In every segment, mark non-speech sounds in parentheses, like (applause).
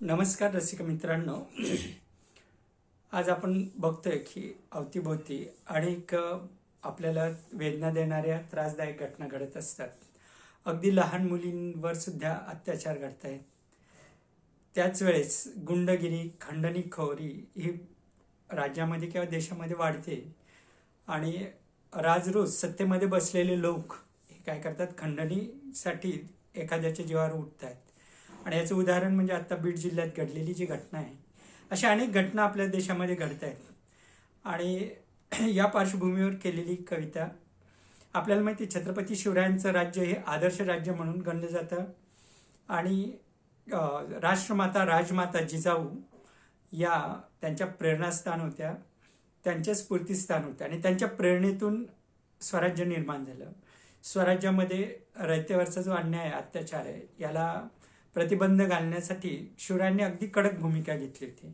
नमस्कार रसिक मित्रांनो. आज आपण बघतोय की अवतीभोवती अनेक आपल्याला वेदना देणाऱ्या त्रासदायक घटना घडत असतात. अगदी लहान मुलींवर सुद्धा अत्याचार घडत आहेत त्याच वेळेस गुंडगिरी खंडणीखोरी ही राज्यामध्ये किंवा देशामध्ये वाढते. आणि राजरोज सत्तेमध्ये बसलेले लोक हे काय करतात? खंडणीसाठी एखाद्याच्या जीवावर उठत आहेत आणि याचं उदाहरण म्हणजे आत्ता बीड जिल्ह्यात घडलेली जी घटना आहे अशा अनेक घटना आपल्या देशामध्ये घडत आहेत. आणि (clears throat) या पार्श्वभूमीवर केलेली कविता आपल्याला माहिती आहे, छत्रपती शिवरायांचं राज्य हे आदर्श राज्य म्हणून गणलं जातं. आणि राष्ट्रमाता राजमाता जिजाऊ या त्यांच्या प्रेरणास्थान होत्या त्यांच्या स्फूर्तीस्थान होत्या आणि त्यांच्या प्रेरणेतून स्वराज्य निर्माण झालं. स्वराज्यामध्ये रयतेवरचा जो अन्याय आहे, अत्याचार आहे याला प्रतिबंध घालण्यासाठी शिवरायांनी अगदी कडक भूमिका घेतली होती.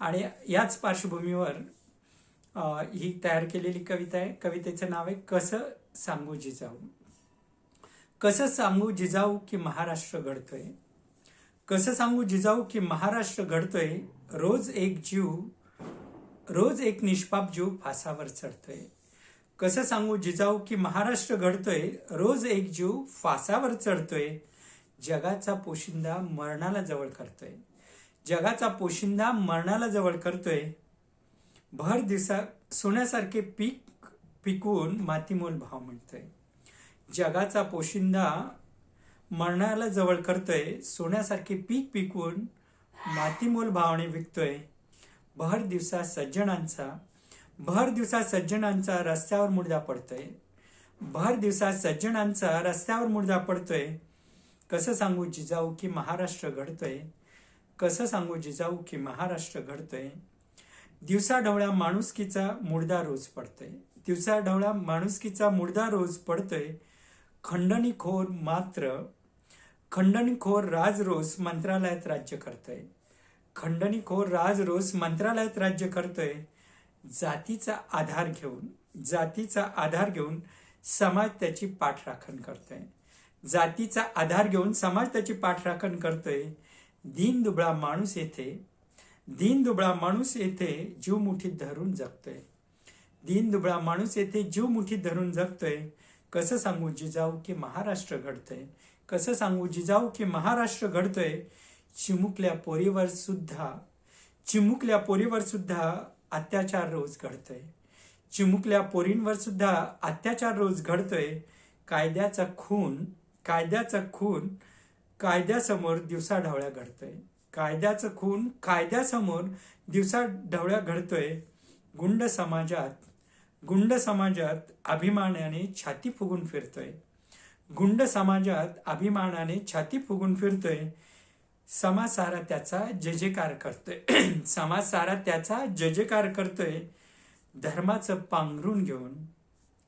आणि याच पार्श्वभूमीवर ही तयार केलेली कविता आहे. कवितेचं नाव आहे कसं सांगू जिजाऊ? कसं सांगू जिजाऊ की महाराष्ट्र घडतोय? कसं सांगू जिजाऊ की महाराष्ट्र घडतोय? रोज एक जीव रोज एक निष्पाप जीव फासावर चढतोय. कसं सांगू जिजाऊ की महाराष्ट्र घडतोय? रोज एक जीव फासावर चढतोय. जगाचा पोशिंदा मरणाला जवळ करतोय. जगाचा पोशिंदा मरणाला जवळ करतोय. भर दिवसा सोन्यासारखे पीक पिकवून मातीमोल भाव म्हणतोय जगाचा पोशिंदा मरणाला जवळ करतोय सोन्यासारखे पीक पिकवून मातीमोल भावाने विकतोय. भर दिवसा सज्जनांचा भर दिवसा सज्जनांचा रस्त्यावर मुर्दा पडतोय. भर दिवसा सज्जनांचा रस्त्यावर मुर्दा पडतोय. कसं सांगू जिजाऊ की महाराष्ट्र घडतोय? कसं सांगू जिजाऊ की महाराष्ट्र घडतोय? दिवसा ढवळ्या माणुसकीचा मुडदा रोज पडतोय. दिवसा ढवळ्या माणुसकीचा मुडदा रोज पडतोय. खंडणीखोर मात्र खंडणीखोर राज रोज मंत्रालयात राज्य करतोय. खंडणीखोर राज रोज मंत्रालयात राज्य करतोय. जातीचा आधार घेऊन जातीचा आधार घेऊन समाज त्याची पाठराखण करतोय. जातीचा आधार घेऊन समाज त्याची पाठराखण करतोय. दीन दुबळा माणूस येथे दीन दुबळा माणूस येथे जीव मुठीत धरून जगतोय. दीन दुबळा माणूस येथे जीव मुठीत धरून जगतोय. कसं सांगू जिजाऊ की महाराष्ट्र घडतोय? कसं सांगू जिजाऊ की महाराष्ट्र घडतोय? चिमुकल्या पोरीवर सुद्धा चिमुकल्या पोरीवर सुद्धा अत्याचार रोज घडतोय. चिमुकल्या पोरींवर सुद्धा अत्याचार रोज घडतोय. कायद्याचा खून कायद्याचा खून कायद्यासमोर दिवसाढवळ्या घडतोय. कायद्याचं खून कायद्यासमोर दिवसाढवळ्या घडतोय. गुंड समाजात गुंड समाजात अभिमानाने छाती फुगून फिरतोय. गुंड समाजात अभिमानाने छाती फुगून फिरतोय. समाज सारा त्याचा जयजयकार करतोय. (clears throat) समाज सारा त्याचा जयजयकार करतोय. धर्माचं पांघरून घेऊन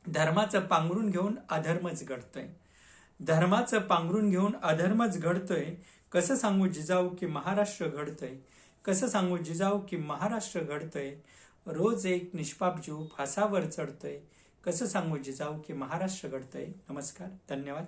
धर्माचं पांघरून घेऊन अधर्मच घडतोय. धर्माचं पांघरून घेऊन अधर्मच घडतोय कसं सांगू जिजाऊ की महाराष्ट्र घडतोय? कसं सांगू जिजाऊ की महाराष्ट्र घडतोय? रोज एक निष्पाप जीव फासावर चढतोय. कसं सांगू जिजाऊ की महाराष्ट्र घडतोय? नमस्कार धन्यवाद.